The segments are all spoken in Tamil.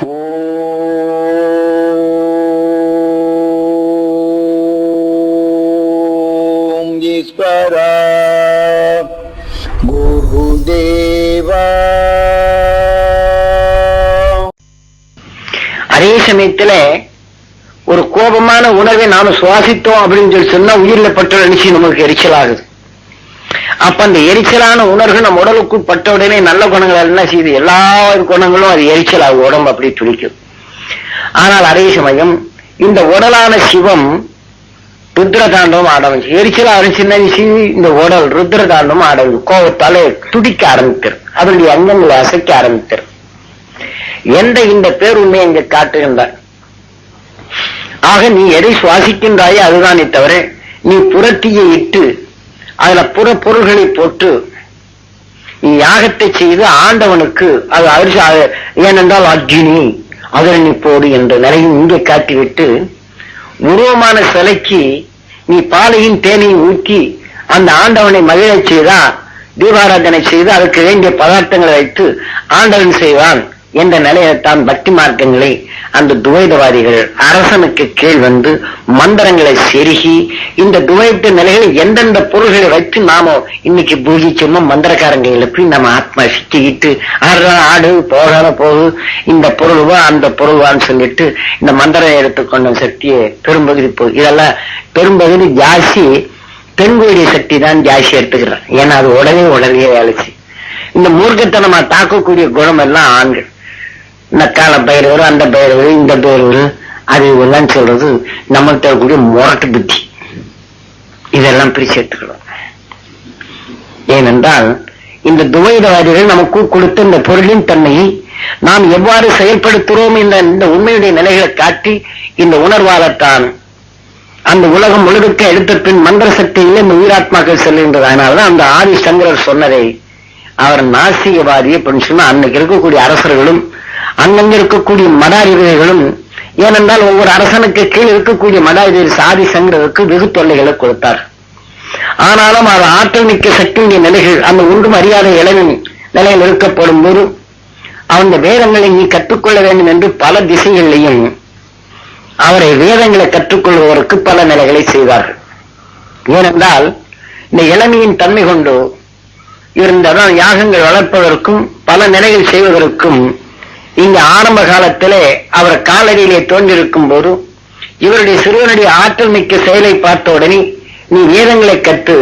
ஓம் அதே சமயத்துல ஒரு கோபமான உணவை நாம சுவாசித்தோம் அப்படின்னு சொல்லி சொன்னா உயிரில பட்ட நினைச்சு நமக்கு எரிச்சல் ஆகுது அப்ப அந்த எரிச்சலான உணர்வு நம்ம உடலுக்குள் பட்ட உடனே நல்ல குணங்கள் என்ன செய்யுது? எல்லா குணங்களும் அது எரிச்சல் ஆகும் உடம்பு அப்படி துடிக்கும். ஆனால் அதே சமயம் இந்த உடலான சிவம் ருத்ர தாண்டவம் ஆரம்பிச்சு எரிச்சல் ஆரம்பிச்சுன்னா இந்த உடல் ருத்ர தாண்டவம் ஆரம்பிச்சு கோபத்தால துடிக்க ஆரம்பிக்கிறது அதனுடைய அங்கங்களை அசைக்க ஆரம்பிக்கிறது எந்த இந்த பேருண்மை இங்க காட்டுகின்றார் ஆக நீ எதை சுவாசிக்கின்றாயோ அதுதானே தவிர நீ புரட்டியை இட்டு அதுல புற பொருள்களை போட்டு நீ யாகத்தை செய்து ஆண்டவனுக்கு அது அரிசி ஏனென்றால் அர்ஜுனி அதில் போடு என்ற நிலையும் இங்கே காட்டிவிட்டு உருவமான சிலைக்கு நீ பாலையும் தேனையும் ஊக்கி அந்த ஆண்டவனை மகிழச் செய்தா தீபாராதனை செய்து அதற்கு வேண்டிய பதார்த்தங்களை வைத்து ஆண்டவன் செய்வான். என்ற நிலையத்தான் பக்தி மார்க்கங்களை அந்த துவைதவாதிகள் அரசனுக்கு கீழ் வந்து மந்திரங்களை செருகி இந்த துவைத்த நிலைகளை எந்தெந்த பொருள்களை வச்சு நாம இன்னைக்கு பூஜிச்சோமோ மந்திரக்காரங்க எழுப்பி நம்ம ஆத்மா சுத்திக்கிட்டு ஆடுறா ஆடு போகாத போகு இந்த பொருள்வா அந்த பொருள்வான்னு சொல்லிட்டு இந்த மந்திரம் எடுத்துக்கொண்ட சக்தியை பெரும்பகுதி போ இதெல்லாம் பெரும்பகுதி ஜாஸ்தி பெண்களுடைய சக்தி தான் ஜாஸ்தி எடுத்துக்கிறான் ஏன்னா அது உடனே உடனே வேலைச்சு இந்த மூர்க்கத்தனமா தாக்கக்கூடிய குணம் எல்லாம் ஆண்கள். இந்த கால பயிர் வரும் அந்த பயிர் வரும் இந்த பயிர் வரும் அது இதெல்லாம் சொல்றது நமக்கு தரக்கூடிய முரட்டு புத்தி. இதெல்லாம் பிரிச்சு எடுத்துக்கிறோம் ஏனென்றால் இந்த துவைதவாதிகள் நமக்கு கொடுத்த இந்த பொருளின் தன்மையை நாம் எவ்வாறு செயல்படுத்துகிறோம் என்ற இந்த உண்மையுடைய நிலைகளை காட்டி இந்த உணர்வாளத்தான் அந்த உலகம் முழுக்க எடுத்த பின் மந்திர சக்தியிலே இந்த உயிராத்மாக்கள் செல்கின்றது. அதனாலதான் அந்த ஆதி சங்கரர் சொன்னதை அவர் நாசிகவாதி அப்படின்னு சொன்னா அன்னைக்கு இருக்கக்கூடிய அரசர்களும் அங்கங்க இருக்கக்கூடிய மதாதிபதிகளும் ஏனென்றால் ஒவ்வொரு அரசனுக்கு கீழ் இருக்கக்கூடிய மதாதிபதி சாதி சங்கரருக்கு வெகு தொல்லைகளை கொடுத்தார். ஆனாலும் அவர் ஆற்றல் மிக்க சக்தியுடைய நிலைகள் அந்த ஒன்றும் அறியாத இளைஞன் நிலையில் இருக்கப்படும் போது அந்த வேதங்களை நீ கற்றுக்கொள்ள வேண்டும் என்று பல திசைகளிலையும் அவரை வேதங்களை கற்றுக்கொள்வதற்கு பல நிலைகளை செய்தார்கள் ஏனென்றால் இந்த இளமையின் தன்மை கொண்டு இருந்ததால் யாகங்கள் வளர்ப்பதற்கும் பல நிலைகள் செய்வதற்கும் ஆரம்ப காலத்திலே அவர் காலடியிலே தோன்றிருக்கும் போது இவருடைய சிறுவனுடைய ஆற்றல் மிக்க செயலை பார்த்த உடனே நீ வேதங்களை கற்று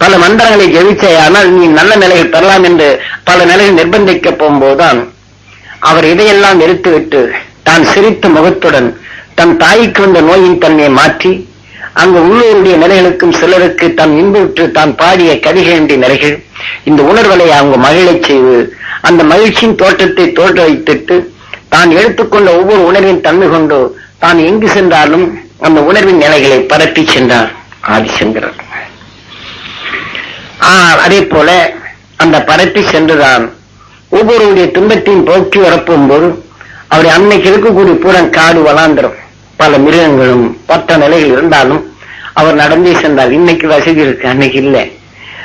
பல மந்திரங்களை ஜெயிச்சேயானால் நீ நல்ல நிலையில் பெறலாம் என்று பல நிலைகள் நிர்பந்திக்க போகும்போதுதான் அவர் இதையெல்லாம் எடுத்துவிட்டு தான் சிரித்த முகத்துடன் தன் தாய்க்கு வந்த நோயின் தன்மையை மாற்றி அங்கு உள்ளூருடைய நிலைகளுக்கும் சிலருக்கு தான் இன்புற்று தான் பாடிய கவிகளுடைய நிலைகள் இந்த உணர்வலை அவங்க மகிழச் செய்து அந்த மகிழ்ச்சியின் தோற்றத்தை தோற்ற வைத்துட்டு தான் எடுத்துக்கொண்ட ஒவ்வொரு உணர்வின் தன்மை கொண்டு தான் எங்கு சென்றாலும் அந்த உணர்வின் நிலைகளை பரப்பி சென்றார் ஆதிசங்கரர். ஆஹ் அதே போல அந்த பரப்பி சென்றுதான் ஒவ்வொருடைய துன்பத்தையும் போக்கி வரப்போகும்போது அவரை அன்னைக்கு இருக்கக்கூடிய பூரம் காடு வளாந்திரம். பல மிருகங்களும் பட்ட நிலைகள் இருந்தாலும் அவர் நடந்தே சென்றார். இன்னைக்கு வசதி இருக்கு அன்னைக்கு இல்லை.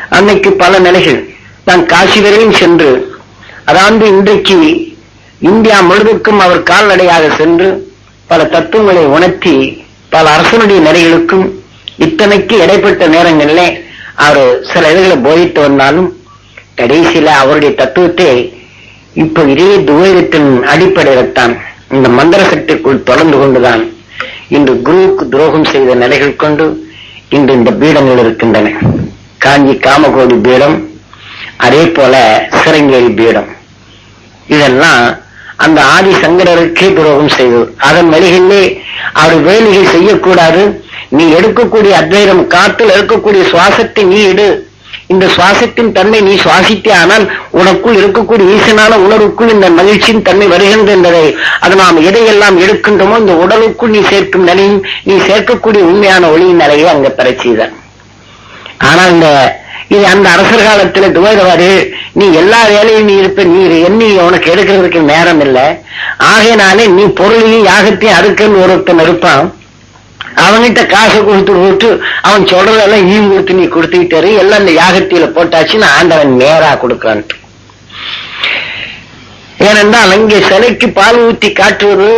அன்னைக்கு பல நிலைகள். நான் காசி வரையும் சென்று அதாவது இன்றைக்கு இந்தியா முழுவதுக்கும் அவர் கால்நடையாக சென்று பல தத்துவங்களை உணர்த்தி பல அரசனுடைய நிலைகளுக்கும் இத்தனைக்கு இடைப்பட்ட நேரங்களிலே அவர் சில இதுகளை போதித்து வந்தாலும் கடைசியில அவருடைய தத்துவத்தை இப்ப இதே துவைரத்தின் அடிப்படையில்தான் இந்த மந்திர சக்திக்குள் தொடர்ந்து கொண்டுதான் இன்று குருவுக்கு துரோகம் செய்த நிலைகள் கொண்டு இன்று இந்த பீடங்கள் இருக்கின்றன. காஞ்சி காமகோடி பீடம் அதே போல சிரங்கேரி பீடம். இதெல்லாம் அந்த ஆதி சங்கரருக்கே துரோகம் செய்தது. அதன் வழிகளிலே அவர் வேலையை செய்யக்கூடாது. நீ எடுக்கக்கூடிய அத்வைதம் காற்றில் இருக்கக்கூடிய சுவாசத்தை நீ எடு. இந்த சுவாசத்தின் தன்மை நீ சுவாசித்தே ஆனால் உனக்குள் இருக்கக்கூடிய ஈசனான உணர்வுக்குள் இந்த மகிழ்ச்சியின் தன்மை வருகின்ற என்பதை அது நாம் எதையெல்லாம் எடுக்கின்றோமோ இந்த உடலுக்குள் நீ சேர்க்கும் நிலையும் நீ சேர்க்கக்கூடிய உண்மையான ஒளியின் நிலையை அங்க பெற செய்தார். ஆனால் இந்த இது அந்த அரசர் காலத்துல துவைதவாரு. நீ எல்லா வேலையும் நீ இருப்ப நீ எண்ணி உனக்கு எடுக்கிறதுக்கு நேரம் இல்லை. ஆகையினாலே நீ பொருளையும் யாகத்தையும் அறுக்கன்னு ஒருத்தன் இருப்பான். அவன்கிட்ட காசை கொடுத்து கொடுத்து அவன் சொல்றதெல்லாம் ஈ கொடுத்து நீ கொடுத்துக்கிட்டாரு எல்லாம் இந்த போட்டாச்சு நான் ஆண்டவன் நேரா கொடுக்கான்ட்டு ஏனென்றால் அங்கே சிலைக்கு பால் ஊற்றி காட்டுவது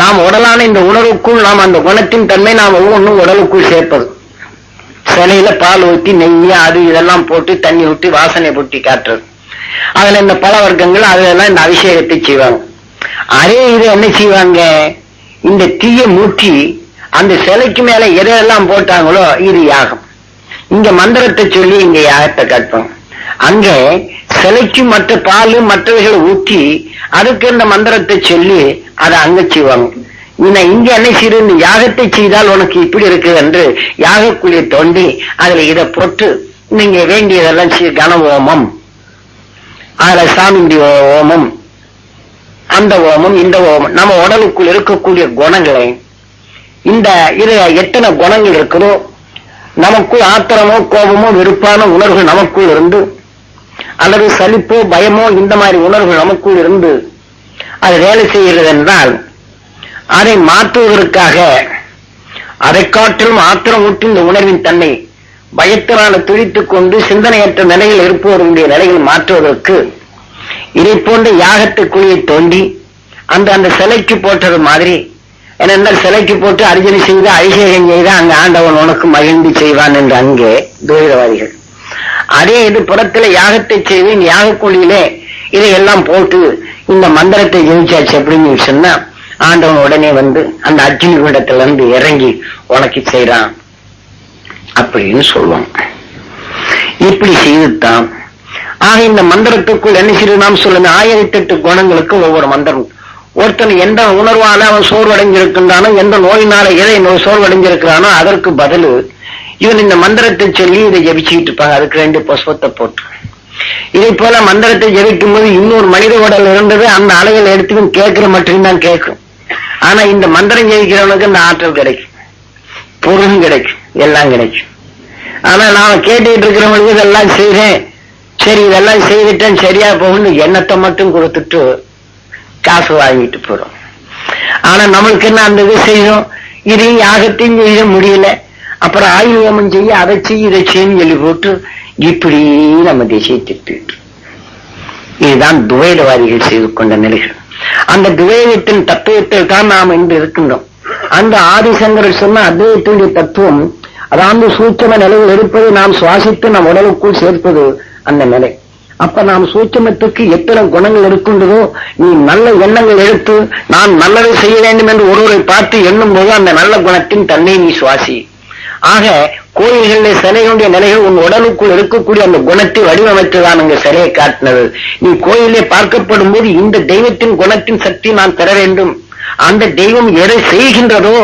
நாம் உடலான இந்த உணர்வுக்குள் நாம் அந்த குணத்தின் தன்மை நாம் ஒவ்வொன்றும் உடலுக்குள் சேர்ப்பது. சிலையில பால் ஊற்றி நெய் அது இதெல்லாம் போட்டு தண்ணி ஊற்றி வாசனை பூட்டி காட்டுறது. அதுல இந்த பல வர்க்கங்கள் அதெல்லாம் இந்த அபிஷேகத்தை செய்வாங்க. அதே இது என்ன செய்வாங்க? இந்த தீயை மூட்டி அந்த சிலைக்கு மேல எதையெல்லாம் போட்டாங்களோ இது யாகம். இங்க மந்திரத்தை சொல்லி இங்க யாகத்தை காட்டுவாங்க. அங்க சிலைக்கு மற்ற பால் மற்றவைகளை ஊற்றி அதுக்கு இந்த மந்திரத்தை சொல்லி அதை அங்க செய்வாங்க. இங்க என்ன சிறு யாகத்தை செய்தால் உனக்கு இப்படி இருக்குது என்று யாகக்குழியை தோண்டி அதுல இதை போட்டு நீங்க வேண்டியதெல்லாம் கன ஓமம். அதுல சாமிண்டி ஓமம். அந்த ஓமம் இந்த ஓமம். நம்ம உடலுக்குள் இருக்கக்கூடிய குணங்களை இந்த இது எத்தனை குணங்கள் இருக்குதோ நமக்குள் ஆத்திரமோ கோபமோ வெறுப்பான உணர்வு நமக்குள் இருந்து அல்லது சலிப்போ பயமோ இந்த மாதிரி உணர்வு நமக்குள் இருந்து அது வேலை செய்கிறது என்றால் அதை மாற்றுவதற்காக அதை காற்றிலும் ஆத்திரம் ஊற்றி இந்த உணர்வின் தன்னை பயத்தினால துடித்துக் கொண்டு சிந்தனையற்ற நிலையில் இருப்பவருடைய நிலையில் மாற்றுவதற்கு இதை போன்ற யாகத்துக்குழியை குழியை தோண்டி அந்த அந்த சிலைக்கு போட்டது மாதிரி ஏனென்றால் சிலைக்கு போட்டு அர்ஜுனை செய்து அபிஷேகம் செய்து அங்க ஆண்டவன் உனக்கு மகிழ்ந்து செய்வான் என்று அங்கே துரிதவாதிகள். அதே இது புறத்துல யாகத்தை செய்து யாக குழியிலே இதையெல்லாம் போட்டு இந்த மந்திரத்தை ஜெயிச்சாச்சு அப்படின்னு சொன்னா ஆண்டவன் உடனே வந்து அந்த அர்ஜுனி குண்டத்துல இருந்து இறங்கி உனக்கு செய்யறான் அப்படின்னு சொல்லுவாங்க. இப்படி செய்துத்தான் ஆக இந்த மந்திரத்துக்குள் என்ன செய்ய நாம் சொல்லுங்க ஆயிரத்தி எட்டு குணங்களுக்கு ஒவ்வொரு மந்திரம். ஒருத்தன் எந்த உணர்வால அவன் சோர்வடைஞ்சிருக்கின்றானோ எந்த நோயினால எதை சோர்வடைஞ்சிருக்கிறானோ அதற்கு பதில் இவன் இந்த மந்திரத்தை சொல்லி இதை ஜபிச்சுக்கிட்டு இருப்பாங்க. அதுக்கு ரெண்டு புஷ்பத்தை போட்டு. இதை போல மந்திரத்தை ஜபிக்கும் போது இன்னொரு மனித உடல் இருந்தது. அந்த அலைகள் எடுத்துக்கும் கேட்கிற மட்டும்தான் கேட்கும். ஆனா இந்த மந்திரம் ஜெயிக்கிறவனுக்கு இந்த ஆற்றல் கிடைக்கும். பொருளும் கிடைக்கும். எல்லாம் கிடைக்கும். ஆனா நாம கேட்டுட்டு இருக்கிறவங்களுக்கு இதெல்லாம் செய்யறேன் சரி இதெல்லாம் செய்துட்டேன் சரியா போகும்னு எண்ணத்தை மட்டும் கொடுத்துட்டு காசு வாங்கிட்டு போறோம். ஆனா நம்மளுக்கு என்ன அந்த இது செய்யும் இதையும் யாகத்தையும் செய்ய முடியல. அப்புறம் ஆயுதம் செய்ய அதை செய்ய இதை செய்யும் சொல்லி போட்டு இப்படி நம்ம திசையை திட்டு இதுதான் துவைதவாதிகள் செய்து கொண்ட நிலைகள். அந்த துவைதத்தின் தத்துவத்தில் தான் நாம் இன்று இருக்கின்றோம். அந்த ஆதிசங்கர் சொன்ன அத்வைத்தினுடைய தத்துவம் அதாவது சூட்சம நிலையில் இருப்பது நாம் சுவாசித்து நம் உடலுக்குள் சேர்ப்பது அந்த நிலை. அப்ப நாம் சூட்சமத்துக்கு எத்தனை குணங்கள் இருக்கின்றதோ நீ நல்ல எண்ணங்கள் எடுத்து நான் நல்லதை செய்ய வேண்டும் என்று ஒருவரை பார்த்து எண்ணும் போது அந்த நல்ல குணத்தின் தன்னை நீ சுவாசி. ஆக கோயில்களில் சிலைகளுடைய நிலைகள் உன் உடலுக்குள் இருக்கக்கூடிய அந்த குணத்தை வடிவமைத்துதான் அங்க சிலையை காட்டினது. நீ கோயிலே பார்க்கப்படும் போது இந்த தெய்வத்தின் குணத்தின் சக்தி நான் பெற வேண்டும். அந்த தெய்வம் எதை செய்கின்றதோ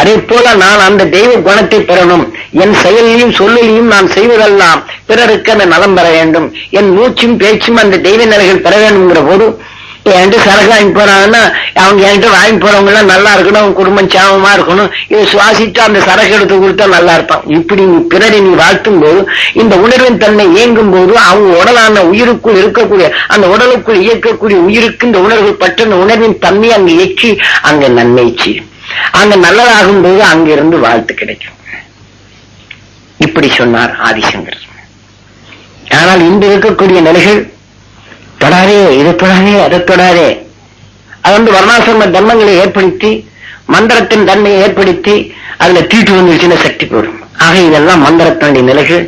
அதே போல நான் அந்த தெய்வ குணத்தை பெறணும். என் செயலையும் சொல்லிலையும் நான் செய்வதெல்லாம் பிறருக்கு அந்த நலம் பெற வேண்டும். என் மூச்சும் பேச்சும் அந்த தெய்வ நிலைகள் பெற வேண்டும்ங்கிற போது என்கிட்ட சரக்கு வாங்கி போறாங்கன்னா அவங்க என்கிட்ட வாங்கி போறவங்க எல்லாம் நல்லா இருக்கணும் அவங்க குடும்பம் சாமமா இருக்கணும். இதை சுவாசிட்டு அந்த சரக்கு எடுத்து கொடுத்தா நல்லா இருப்பான். இப்படி நீ பிறரை நீ வாழ்த்தும் போது இந்த உணர்வின் தன்மை இயங்கும் போது அவங்க உடலான உயிருக்குள் இருக்கக்கூடிய அந்த உடலுக்குள் இயக்கக்கூடிய உயிருக்கு இந்த உணர்வு பற்ற உணர்வின் தன்மை அங்க இயக்கி அங்க நன்மை செய்யும் அங்க நல்லதாகும் போது அங்கிருந்து வாழ்த்து கிடைக்கும். இப்படி சொன்னார் ஆதிசங்கர். ஆனால் இன்று இருக்கக்கூடிய நிலைகள் தொடாதே இதை தொடாதே அதை தொடாதே. அது வந்து வர்ணாசிரம தர்மங்களை ஏற்படுத்தி மந்திரத்தின் தன்மையை ஏற்படுத்தி அதுல தீட்டு வந்துருச்சுன்னா சக்தி போடும். ஆக இதெல்லாம் மந்திரத்தினுடைய நிலைகள்.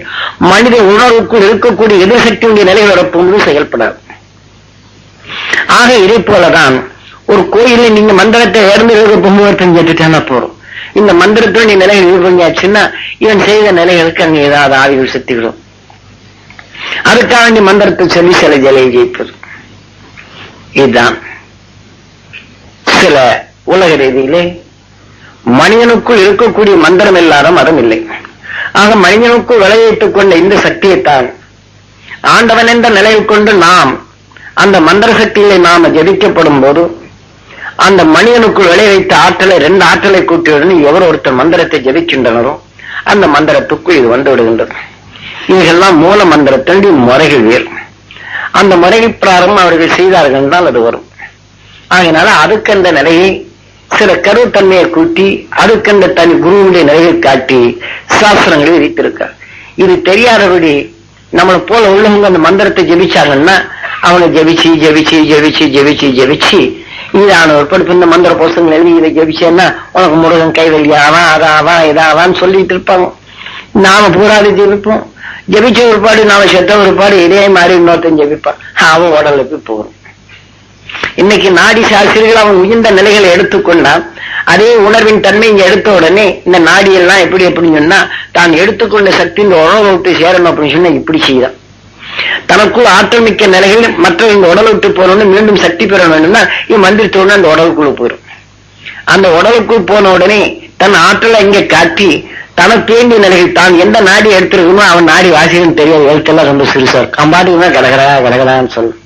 மனித உணர்வுக்குள் இருக்கக்கூடிய எதிர்சக்தியுடைய நிலைகள் வரப்போது செயல்படாது. ஆக இதை போலதான் ஒரு கோயிலில் நீங்க மந்திரத்தை இறந்து இருக்க பொம்புவர்த்தம் கேட்டுட்டானா போறோம் இந்த மந்திரத்தினுடைய நிலைகள் இது பண்ணியாச்சுன்னா இவன் செய்த நிலைகளுக்கு அங்க ஏதாவது ஆவிகள் சக்திகளும் அதுக்காண்டி மந்திரத்தை சொல்லி சில ஜலையை ஜெயிப்பது. இதுதான் சில உலக ரீதியிலே மனிதனுக்குள் இருக்கக்கூடிய மந்திரம் இல்லாத மதம் இல்லை. ஆக மனிதனுக்குள் விளையிட்டுக் கொண்ட இந்த சக்தியைத்தான் ஆண்டவன் என்ற நிலையை கொண்டு நாம் அந்த மந்திர சக்தியிலே நாம ஜெபிக்கப்படும் போது அந்த மனிதனுக்குள் விளைவித்த ஆற்றலை ரெண்டு ஆற்றலை கூட்டியுடன் எவர் ஒருத்தர் மந்திரத்தை ஜெபிக்கின்றனரோ அந்த மந்திரத்துக்கு இது வந்து விடுகின்றது. இவைகள்லாம் மூல மந்திரத்தினுடைய முறைகள் வேறு அந்த முறைகள் பிராரம் அவர்கள் செய்தார்கள் தான் அது வரும். ஆகையினால அதுக்கென்ற நிலையை சில கருத்தன்மையை கூட்டி அதுக்கென்ற தனி குருவினுடைய நிலையை காட்டி சாஸ்திரங்களை விதித்திருக்கார் இது தெரியாதபடி நம்மளை போல உள்ளவங்க அந்த மந்திரத்தை ஜெபிச்சாங்கன்னா அவனை ஜெபிச்சு ஜெபிச்சு ஜெபிச்சு ஜெபிச்சு ஜெபிச்சு இதான ஒரு படிப்பு இந்த மந்திர புஸ்தங்கள் எழுதி இதை ஜெபிச்சேன்னா உனக்கு முருகன் கைவெளி ஆவான் அதாவான் இதாவான்னு சொல்லிட்டு இருப்பாங்க. நாம பூராது ஜெபிப்போம். ஜெபிச்ச ஒருபாடு நாளை செத்த ஒருபாடு இதே மாதிரி இன்னொருத்தன் ஜபிப்பான் அவன் உடலுக்கு போகும். இன்னைக்கு நாடி சாஸ்திரிகள் அவன் உயர்ந்த நிலைகளை எடுத்துக்கொண்டான் அதே உணர்வின் தன்மை இங்க எடுத்த உடனே இந்த நாடி எல்லாம் எப்படி எப்படின்னு சொன்னா தான் எடுத்துக்கொண்ட சக்தி இந்த உணர்வை விட்டு சேரணும் அப்படின்னு சொன்னா இப்படி செய்தான். தனக்குள் ஆற்றல் மிக்க நிலைகள் மற்ற இந்த உடலை விட்டு போனோன்னு மீண்டும் சக்தி பெற வேண்டும்னா இவன் மந்திரிச்ச அந்த உடலுக்குள்ள போயிடும் அந்த உடலுக்குள் போன உடனே தன் ஆற்றலை இங்க காட்டி தனக்கு வேண்டிய நிலைகள் தான் எந்த நாடி எடுத்திருக்கணுமோ அவன் நாடி வாசிக்கணும் தெரியாது எழுத்தெல்லாம் ரொம்ப சிறுசார் இருக்கும். அம்பாட்டுக்கு கடகடா கடகடான்னு சொல்லும்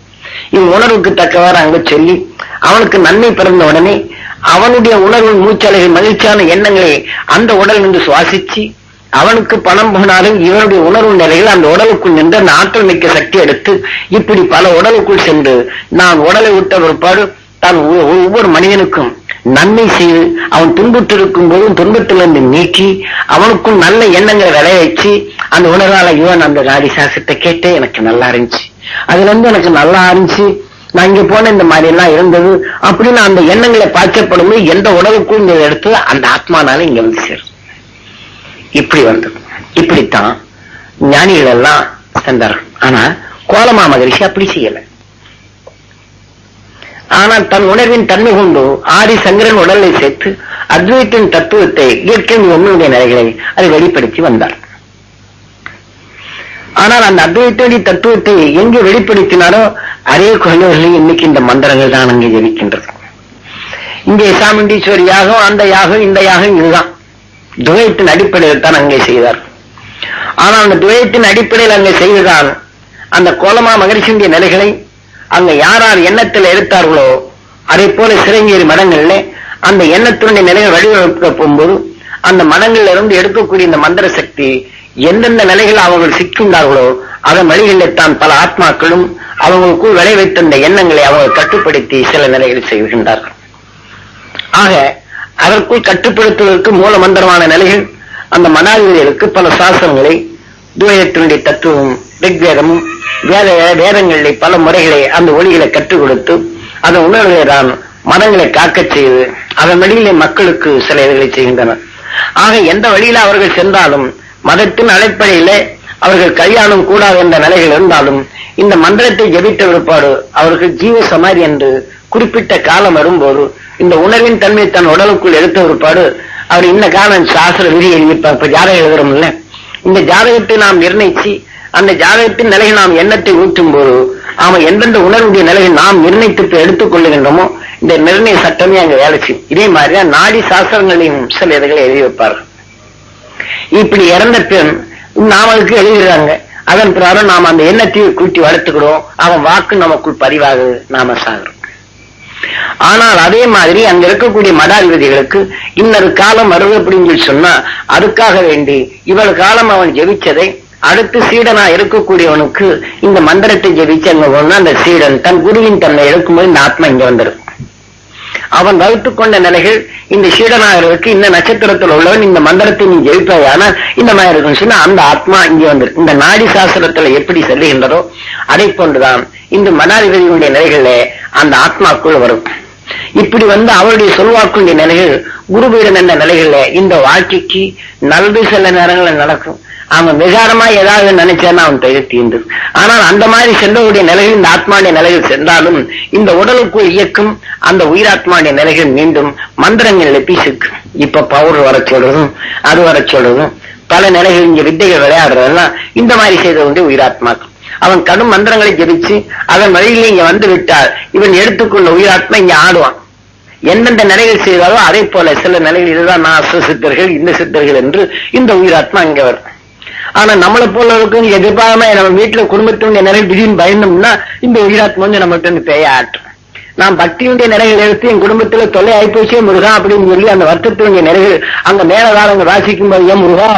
உணர்வுக்கு தக்கவாறு அங்க சொல்லி அவனுக்கு நன்மை பிறந்த உடனே அவனுடைய உணர்வு மூச்சலைகள் மகிழ்ச்சியான எண்ணங்களை அந்த உடல் நின்று சுவாசிச்சு அவனுக்கு பணம் போனாலும் இவனுடைய உணர்வு நிலையில் அந்த உடலுக்குள் நின்று அந்த ஆற்றல் மிக்க சக்தி எடுத்து இப்படி பல உடலுக்குள் சென்று நான் உடலை விட்ட பிற்பாடு தான் ஒவ்வொரு மனிதனுக்கும் நன்மை செய்து அவன் துன்புற்றிருக்கும் போதும் துன்பத்திலிருந்து நீக்கி அவனுக்கும் நல்ல எண்ணங்களை விளைய வச்சு அந்த உணர்வால இவன் அந்த ராடி சாசத்தை கேட்டு எனக்கு நல்லா இருந்துச்சு. அதுல இருந்து எனக்கு நல்லா இருந்துச்சு. நான் இங்க போன இந்த மாதிரி எல்லாம் இருந்தது. அப்படின்னு அந்த எண்ணங்களை பாய்ச்சப்படும் எந்த உணவுக்கும் இந்த எடுத்து அந்த ஆத்மானால இங்க வந்து சேரும். இப்படி வந்தது. இப்படித்தான் ஞானிகள் எல்லாம் சென்றார்கள். ஆனா கோலமா மகரிஷி அப்படி செய்யலை. ஆனால் தன் உணர்வின் தன்மை கொண்டு ஆதி சங்கரன் உடலை சேர்த்து அத்வைத்தின் தத்துவத்தை இயற்கையின் ஒன்றுடைய நிலைகளை அதை வெளிப்படுத்தி வந்தார். ஆனால் அந்த அத்வைத்தடி தத்துவத்தை எங்கே வெளிப்படுத்தினாரோ அதே குழந்தைகளை இன்னைக்கு இந்த மந்திரங்கள் தான் அங்கே ஜெபிக்கின்றது. இங்கே சாமுண்டீஸ்வரி யாகம் அந்த யாகம் இந்த யாகம் இதுதான். துவையத்தின் அடிப்படையில் தான் அங்கே செய்தார். ஆனால் அந்த துவைத்தின் அடிப்படையில் அங்கே செய்ததால் அந்த கோலமா மகரிஷியுடைய நிலைகளை அங்க யாரார் யார் எண்ணத்தில் எடுத்தார்களோ அதே போல சிறங்கேறி மடங்கள்ல அந்த எண்ணத்தினுடைய நிலையை வடிவமைக்க போகும்போது அந்த மடங்கள்ல இருந்து எடுக்கக்கூடிய இந்த மந்திர சக்தி எந்தெந்த நிலைகள் அவர்கள் சிக்கின்றார்களோ அதன் வழிகளில் தான் பல ஆத்மாக்களும் அவங்களுக்குள் விளை வைத்திருந்த எண்ணங்களை அவர்கள் கட்டுப்படுத்தி சில நிலைகளை செய்கின்றார்கள். ஆக அதற்குள் கட்டுப்படுத்துவதற்கு மூல மந்திரமான நிலைகள் அந்த மனாதிபதிகளுக்கு பல சாசனங்களை துவயத்தினுடைய தத்துவம் ரிக்வேதமும் வேத வேதங்களில் பல முறைகளை அந்த ஒளிகளை கற்றுக் கொடுத்து அதன் உணர்வுகளை தான் மதங்களை காக்கச் செய்து அதன் வழியிலே மக்களுக்கு சில இதுகளை செய்கின்றனர். ஆக எந்த வழியில அவர்கள் சென்றாலும் மதத்தின் அடிப்படையிலே அவர்கள் கல்யாணம் கூடாது என்ற நிலைகள் இருந்தாலும் இந்த மந்திரத்தை ஜபித்த விடுப்பாடு அவர்கள் ஜீவ சமாதி என்று குறிப்பிட்ட காலம் வரும்போது இந்த உணர்வின் தன்மை தன் உடலுக்குள் எடுத்த விடுப்பாடு அவர் இந்த காலம் சாஸ்திர விதி எழுதிப்பார் இப்ப ஜாதகம் எழுதுறோம்ல. இந்த ஜாதகத்தை நாம் நிர்ணயிச்சு அந்த ஜாதகத்தின் நிலையை நாம் எண்ணத்தை ஊற்றும் போது அவன் எந்தெந்த உணர்வுடைய நிலையை நாம் நிர்ணயித்து எடுத்துக் கொள்ளுகின்றோமோ இந்த நிர்ணய சட்டமே அங்க வேலை செய்யும். இதே மாதிரிதான் நாடி சாஸ்திரங்களையும் சில இதுகளை எழுதி வைப்பார்கள் இப்படி இறந்த பெண் நாமளுக்கு அதுக்கு அதன் பிறகு நாம் அந்த எண்ணத்தையும் கூட்டி வளர்த்துக்கிறோம் அவன் வாக்கு நமக்குள் பதிவாகு நாம சாகிறோம். ஆனால் அதே மாதிரி அங்க இருக்கக்கூடிய மடாதிபதிகளுக்கு இன்னொரு காலம் வருது அப்படின்னு சொல்லி சொன்னா அதுக்காக வேண்டி இவ்வளவு காலம் அவன் ஜெபிச்சதை அடுத்து சீடனா இருக்கக்கூடியவனுக்கு இந்த மந்திரத்தை ஜெபிச்சு அந்த சீடன் தன் குருவின் தன்னை எடுக்கும்போது இந்த ஆத்மா இங்க வந்துடும் அவன் வகுத்து கொண்ட நிலைகள் இந்த சீடனாகிறதுக்கு இந்த நட்சத்திரத்தில் உள்ளவன் இந்த மந்திரத்தை நீ ஜெயிப்பாயானா இந்த மாதிரி இருக்கும் சொன்னா அந்த ஆத்மா இங்கே வந்துரு இந்த நாடி சாஸ்திரத்துல எப்படி செல்லுகின்றதோ அதை போன்றுதான் இந்த மனாதிபதியுடைய நிலைகள்ல அந்த ஆத்மாக்குள் வரும். இப்படி வந்து அவருடைய சொல்வாக்குடைய நிலைகள் குருபீடம் என்ற நிலைகள்ல இந்த வாழ்க்கைக்கு நல்லது சில நேரங்களில் நடக்கும். அவன் விகாரமா ஏதாவது நினைச்சேன்னா அவன் பெயர் தீர்ந்து ஆனால் அந்த மாதிரி சென்றவருடைய நிலையில் இந்த ஆத்மாவுடைய நிலையில் சென்றாலும் இந்த உடலுக்குள் இயக்கும் அந்த உயிராத்மாவுடைய நிலைகள் மீண்டும் மந்திரங்கள் பிசுக்கு இப்ப பவுர் வர சொல்றதும் அது வர சொல்றதும் பல நிலைகள் இங்க வித்தைகள் விளையாடுறதெல்லாம் இந்த மாதிரி செய்தவங்க உயிராத்மாக்கள் அவன் கடும் மந்திரங்களை ஜெபிச்சு அதன் வழியில இங்க வந்து விட்டால் இவன் எடுத்துக்கொண்ட உயிராத்மா இங்க ஆடுவான். எந்தெந்த நிலைகள் செய்தாலோ அதே போல சில நிலைகள் இதுதான் நான் அஸ்வ சித்தர்கள் இந்த சித்தர்கள் என்று இந்த உயிராத்மா இங்க வரும். ஆனா நம்மளை போல எதிர்பாராம நம்ம வீட்டுல குடும்பத்தினுடைய நிறைய திடீர்னு பயந்தோம்னா இந்த உயிராத்மா வந்து நம்மகிட்ட இருந்து பேய ஆட்டும் நான் பக்தியுடைய நிறைகள் எடுத்து என் குடும்பத்துல தொலை ஆயிப்போச்சே முருகா அப்படின்னு சொல்லி அந்த வருத்தத்தினுடைய நிறைகள் அங்க மேலதாரங்க வாசிக்கும் போது ஏன் முருகா?